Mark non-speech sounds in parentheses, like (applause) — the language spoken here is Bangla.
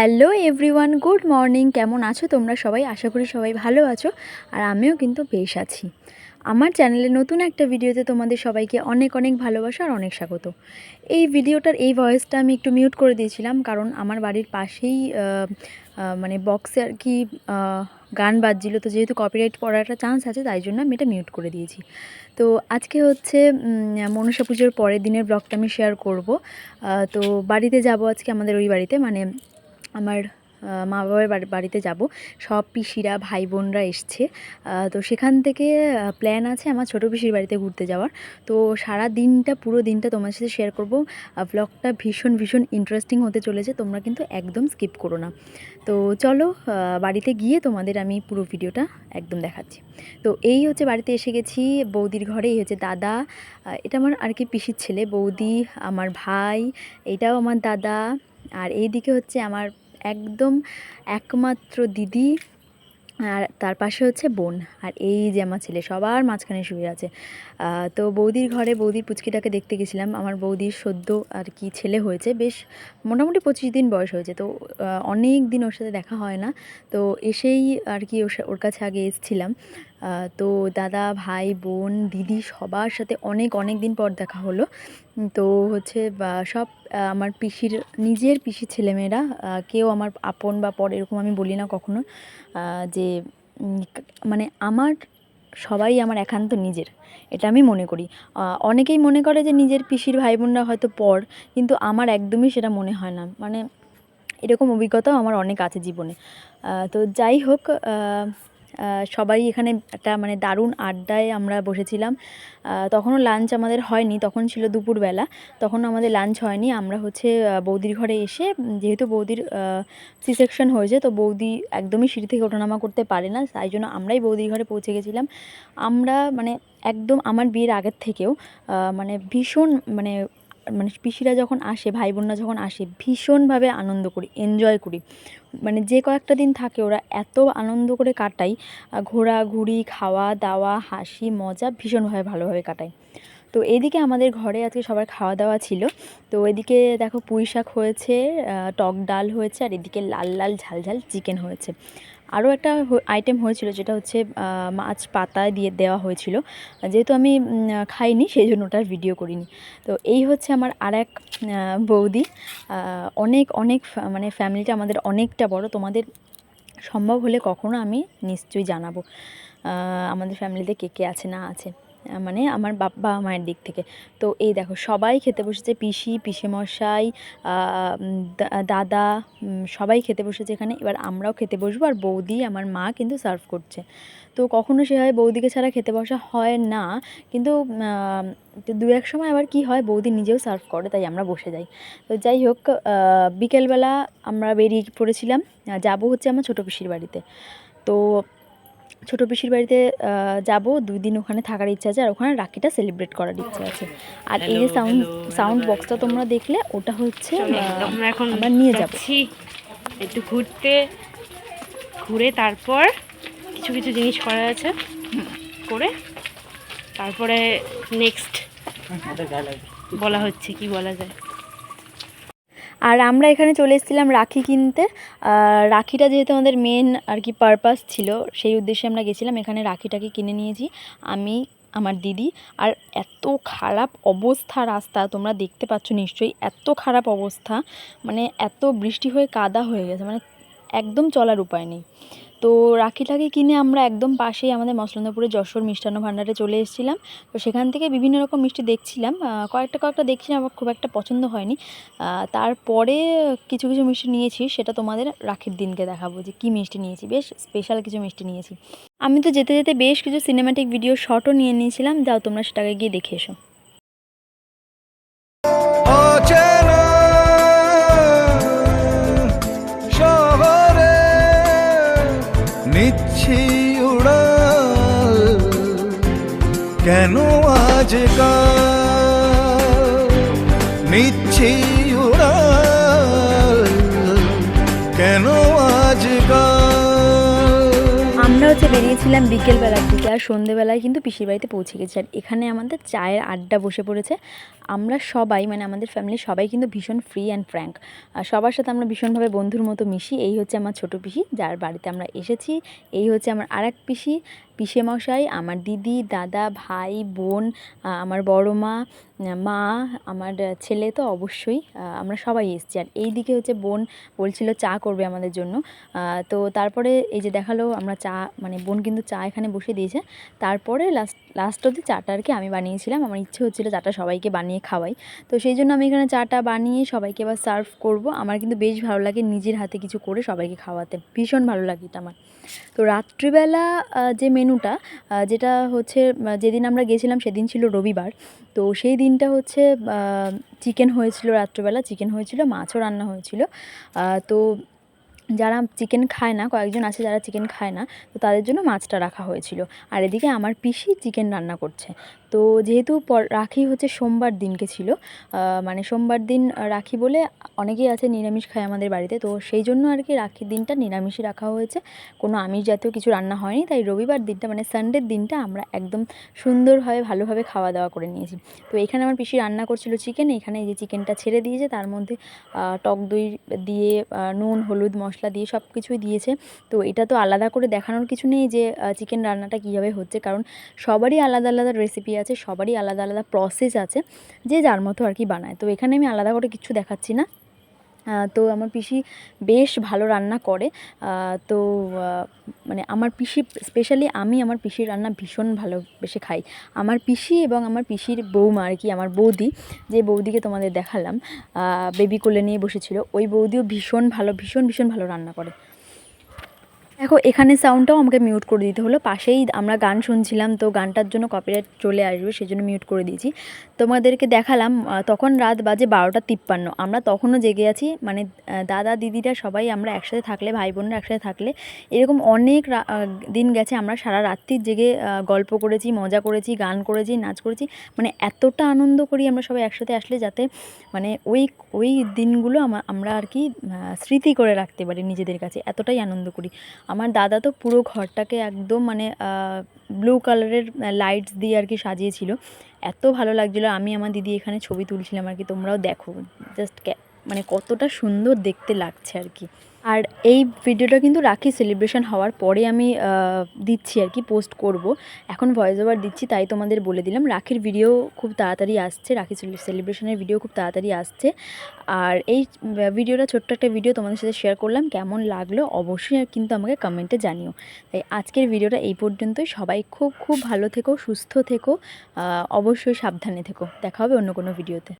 Hello everyone, good morning. কেমন আছো তোমরা সবাই? আশা করি সবাই ভালো আছো। আর আমিও কিন্তু বেশ আছি। আমার চ্যানেলে নতুন একটা ভিডিওতে তোমাদের সবাইকে অনেক অনেক ভালোবাসা আর অনেক স্বাগত। এই ভিডিওটার, এই ভয়েসটা আমি একটু মিউট করে দিয়েছিলাম কারণ আমার বাড়ির পাশেই মানে বক্সে আর কি গান বাজছিল। তো যেহেতু কপিরাইট পড়ার একটা চান্স আছে, তাই জন্য আমি এটা মিউট করে দিয়েছি। তো আজকে হচ্ছে মনসা পুজোর পরের দিনের ব্লগটা আমি শেয়ার করব। তো বাড়িতে যাব আজকে আমাদের ওই বাড়িতে। মানে আমার মা বাবার বাড়িতে যাব। সব পিসিরা ভাই বোনরা এসছে তো সেখান থেকে প্ল্যান আছে আমার ছোটো পিসির বাড়িতে ঘুরতে যাওয়ার। তো সারা দিনটা, পুরো দিনটা তোমার সাথে শেয়ার করব। ব্লগটা ভীষণ ভীষণ ইন্টারেস্টিং হতে চলেছে। তোমরা কিন্তু একদম স্কিপ করো না। তো চলো বাড়িতে গিয়ে তোমাদের আমি পুরো ভিডিওটা একদম দেখাচ্ছি। তো এই হচ্ছে বাড়িতে এসে গেছি। বৌদির ঘরে এই হচ্ছে দাদা। এটা আমার আর কি পিসির ছেলে। বৌদি, আমার ভাই, এটাও আমার দাদা। আর এইদিকে হচ্ছে আমার একদম একমাত্র দিদি আর তার পাশে হচ্ছে বোন। আর এই যে আমার ছেলে, সবার মাঝখানে শুয়ে আছে। তো বৌদির ঘরে বৌদির পুচকিটাকে দেখতে গেছিলাম। আমার বৌদির সদ্য আর কি ছেলে হয়েছে, বেশ মোটামুটি পঁচিশ দিন বয়স হয়েছে। তো অনেক দিন ওর সাথে দেখা হয় না। তো এসেই আর কি ওর কাছে আগে এসেছিলাম। তো দাদা, ভাই, বোন, দিদি সবার সাথে অনেক অনেক দিন পর দেখা হলো। তো হচ্ছে সব আমার পিসির, নিজের পিসির ছেলেমেয়েরা কেউ আমার আপন বা পর এরকম আমি বলি না কখনো যে মানে আমার, সবাই আমার একান্ত নিজের, এটা আমি মনে করি। অনেকেই মনে করে যে নিজের পিসির ভাই বোনরা হয়তো পর, কিন্তু আমার একদমই সেটা মনে হয় না। মানে এরকম অভিজ্ঞতাও আমার অনেক আছে জীবনে। তো যাই হোক সবাই এখানে একটা মানে দারুণ আড্ডায় আমরা বসেছিলাম। তখনও লাঞ্চ আমাদের হয়নি, তখন ছিল দুপুরবেলা। তখন আমাদের লাঞ্চ হয়নি, আমরা হচ্ছে বৌদির ঘরে এসে যেহেতু বৌদির সি সেকশন হয়েছে, তো বৌদি একদমই সিঁড়ি থেকে ওঠানামা করতে পারে না, তাই জন্য আমরাই বৌদির ঘরে পৌঁছে গেছিলাম। আমরা মানে একদম, আমার বিয়ের আগের থেকেও মানে ভীষণ মানে মানে পিসিরা যখন আসে ভাই বোনরা যখন আসে, ভীষণভাবে আনন্দ করি এনজয় করি। মানে যে কয়েকটা দিন থাকে ওরা এত আনন্দ করে কাটাই ঘোরাঘুরি খাওয়া দাওয়া হাসি, মজা ভীষণভাবে ভালোভাবে কাটাই। তো এইদিকে আমাদের ঘরে আজকে সবার খাওয়া দাওয়া ছিল। তো এদিকে দেখো পুঁই শাক হয়েছে টক ডাল হয়েছে, আর এদিকে লাল লাল ঝাল ঝাল চিকেন হয়েছে। আরও একটা আইটেম হয়েছিল যেটা হচ্ছে মাছ পাতা দিয়ে দেওয়া হয়েছিল। যেহেতু আমি খাইনি, সেই জন্য ওটার ভিডিও করিনি। তো এই হচ্ছে আমার আর এক বৌদি। অনেক অনেক মানে ফ্যামিলিটা আমাদের অনেকটা বড়। তোমাদের সম্ভব হলে কখনো আমি নিশ্চয়ই জানাব আমাদের ফ্যামিলিতে কে কে আছে, না আছে। মানে আমার বাবা মায়ের দিক থেকে। তো এই দেখো, সবাই খেতে বসেছে, পিসি, পিসেমশাই দাদা সবাই খেতে বসেছে এখানে। এবার আমরাও খেতে বসবো আর বৌদি, আমার মা কিন্তু সার্ভ করছে। তো কখনো সেভাবে বৌদিকে ছাড়া খেতে বসা হয় না, কিন্তু দু এক সময় আবার কি হয়, বৌদি নিজেও সার্ভ করে, তাই আমরা বসে যাই। তো যাই হোক বিকেলবেলা আমরা বেরিয়ে পড়েছিলাম। যাব হচ্ছে আমার ছোটো পিসির বাড়িতে। তো ছোটো পিসির বাড়িতে যাব দুই দিন ওখানে থাকার ইচ্ছা আছে আর ওখানে রাখিটা সেলিব্রেট করার ইচ্ছা আছে। আর এই যে সাউন্ড সাউন্ড বক্সটা তোমরা দেখলে ওটা হচ্ছে এখন আমরা নিয়ে যাচ্ছি একটু ঘুরতে ঘুরে তারপর কিছু কিছু জিনিস করা আছে করে তারপরে নেক্সট (laughs) বলা হচ্ছে কি বলা যায়? আর আমরা এখানে চলে এসেছিলাম রাখি কিনতে। রাখিটা যেহেতু আমাদের মেন আর কি পারপাস ছিল, সেই উদ্দেশ্যে আমরা গেছিলাম। এখানে রাখিটাকে কিনে নিয়েছি আমি, আমার দিদি। আর এত খারাপ অবস্থা রাস্তা, তোমরা দেখতে পাচ্ছ নিশ্চয়ই এত খারাপ অবস্থা। মানে এত বৃষ্টি হয়ে কাদা হয়ে গেছে মানে একদম চলার উপায় নেই। তো রাখিটাকে কিনে আমরা একদম পাশেই আমাদের মসলন্দপুরে যশোর মিষ্টান্ন ভাণ্ডারে চলে এসেছিলাম। তো সেখান থেকে বিভিন্ন রকম মিষ্টি দেখছিলাম। কয়েকটা কয়েকটা দেখছিলাম, আমার খুব একটা পছন্দ হয়নি। তারপরে কিছু কিছু মিষ্টি নিয়েছি, সেটা তোমাদের রাখির দিনকে দেখাবো যে কী মিষ্টি নিয়েছি। বেশ স্পেশাল কিছু মিষ্টি নিয়েছি। আমি তো যেতে যেতে বেশ কিছু সিনেম্যাটিক ভিডিও শটও নিয়ে নিয়েছিলাম। যাও তোমরা সেটাকে গিয়ে দেখে এসো। কেন আজকাল নিচ্ছি কেন আজকাল? আমরা হচ্ছে বেরিয়েছিলাম বিকেলবেলার দিকে আর সন্ধেবেলায় কিন্তু পিসির বাড়িতে পৌঁছে গেছি। আর এখানে আমাদের চায়ের আড্ডা বসে পড়েছে। আমরা সবাই মানে আমাদের ফ্যামিলির সবাই কিন্তু ভীষণ ফ্রি অ্যান্ড ফ্র্যাঙ্ক আর সবার সাথে আমরা ভীষণভাবে বন্ধুর মতো মিশি। এই হচ্ছে আমার ছোট পিসি, যার বাড়িতে আমরা এসেছি। এই হচ্ছে আমার আর এক পিসি। পিসে মশাই আমার দিদি, দাদা, ভাই, বোন আমার বড় মা মা, আমার ছেলে তো অবশ্যই আমরা সবাই এসেছি। আর এই দিকে হচ্ছে বোন বলছিল চা করবে আমাদের জন্য। তো তারপরে এই যে দেখাল, আমরা চা মানে বোন কিন্তু চা এখানে বসে দিয়েছে। তারপরে লাস্ট লাস্ট অবধি চাটা আর কি আমি বানিয়েছিলাম। আমার ইচ্ছে হচ্ছিল চাটা সবাইকে বানিয়ে খাওয়াই। তো সেই জন্য আমি এখানে চাটা বানিয়ে সবাইকে এবার সার্ভ করব। আমার কিন্তু বেশ ভালো লাগে নিজের হাতে কিছু করে সবাইকে খাওয়াতে। ভীষণ ভালো লাগে এটা আমার। তো রাত্রিবেলা যে মেনুটা যেটা হচ্ছে যেদিন আমরা গেছিলাম সেদিন ছিল রবিবার। তো সেই দিনটা হচ্ছে চিকেন হয়েছিল রাত্রিবেলা, চিকেন হয়েছিল, মাছও রান্না হয়েছিল। তো যারা চিকেন খায় না, কয়েকজন আছে যারা চিকেন খায় না, তো তাদের জন্য মাছটা রাখা হয়েছিল। আর এদিকে আমার পিসি চিকেন রান্না করছে। তো যেহেতু রাখি হচ্ছে সোমবার দিনকে ছিল মানে সোমবার দিন রাখি বলে অনেকেই আছে নিরামিষ খায় আমাদের বাড়িতে, তো সেই জন্য আর কি রাখির দিনটা নিরামিষই রাখা হয়েছে। কোনো আমিষ জাতীয় কিছু রান্না হয়নি, তাই রবিবার দিনটা মানে সানডের দিনটা আমরা একদম সুন্দরভাবে, ভালোভাবে খাওয়া দাওয়া করে নিয়েছি। তো এখানে আমার পিসি রান্না করছিল চিকেন, এখানে এই যে চিকেনটা ছেড়ে দিয়েছে, তার মধ্যে টক দই দিয়ে নুন, হলুদ, মশলা দিয়ে সব কিছুই দিয়েছে। তো এটা তো আলাদা করে দেখানোর কিছু নেই যে চিকেন রান্নাটা কীভাবে হচ্ছে, কারণ সবারই আলাদা আলাদা রেসিপি আছে, সবারই আলাদা আলাদা প্রসেস আছে, যে যার মতো আর কি বানায়। তো এখানে আমি আলাদা করে কিছু দেখাচ্ছি না। তো আমার পিসি বেশ ভালো রান্না করে। তো মানে আমার পিসি স্পেশালি আমি আমার পিসির রান্না ভীষণ ভালোবেসে খাই। আমার পিসি এবং আমার পিসির বৌমা আর কি, আমার বৌদি, যে বৌদিকে তোমাদের দেখালাম বেবি কোলে নিয়ে বসেছিল, ওই বৌদিও ভীষণ ভালো, ভীষণ ভীষণ ভালো রান্না করে। দেখো, এখানে সাউন্ডটাও আমাকে মিউট করে দিতে হলো। পাশেই আমরা গান শুনছিলাম, তো গানটার জন্য কপিরাইট চলে আসবে সেই জন্য মিউট করে দিয়েছি। তোমাদেরকে দেখালাম তখন রাত বাজে বারোটা তিপ্পান্ন। আমরা তখনও জেগে আছি মানে দাদা, দিদিরা সবাই আমরা একসাথে থাকলে, ভাই বোনরা একসাথে থাকলে, এরকম অনেক দিন গেছে, আমরা সারা রাত্রি জেগে গল্প করেছি, মজা করেছি, গান করেছি, নাচ করেছি। মানে এতটা আনন্দ করি আমরা সবাই একসাথে আসলে যাতে মানে ওই ওই দিনগুলো আমরা আর কি স্মৃতি করে রাখতে পারি নিজেদের কাছে। এতটাই আনন্দ করি। আমার দাদা তো পুরো ঘরটাকে একদম মানে ব্লু কালারের লাইটস দিয়ে আর কি সাজিয়েছিল। এত ভালো লাগছিল, আমি আমার দিদি এখানে ছবি তুলছিলাম আর কি, তোমরাও দেখো। জাস্ট মানে কতটা সুন্দর দেখতে লাগছে আর কি। আর এই ভিডিওটা কিন্তু রাখি সেলিব্রেশন হওয়ার পরে আমি দিচ্ছি আর কি পোস্ট করব। এখন ভয়েস ওভার দিচ্ছি, তাই তোমাদের বলে দিলাম। রাখির ভিডিও খুব তাড়াতাড়ি আসছে, রাখি সেলিব্রেশনের ভিডিও খুব তাড়াতাড়ি আসছে। আর এই ভিডিওটা ছোট্ট একটা ভিডিও তোমাদের সাথে শেয়ার করলাম। কেমন লাগল অবশ্যই কিন্তু আমাকে কমেন্টে জানিও। তাই আজকের ভিডিওটা এই পর্যন্তই। সবাই খুব খুব ভালো থেকো, সুস্থ থেকো অবশ্যই সাবধানে থেকো। দেখা হবে অন্য কোনো ভিডিওতে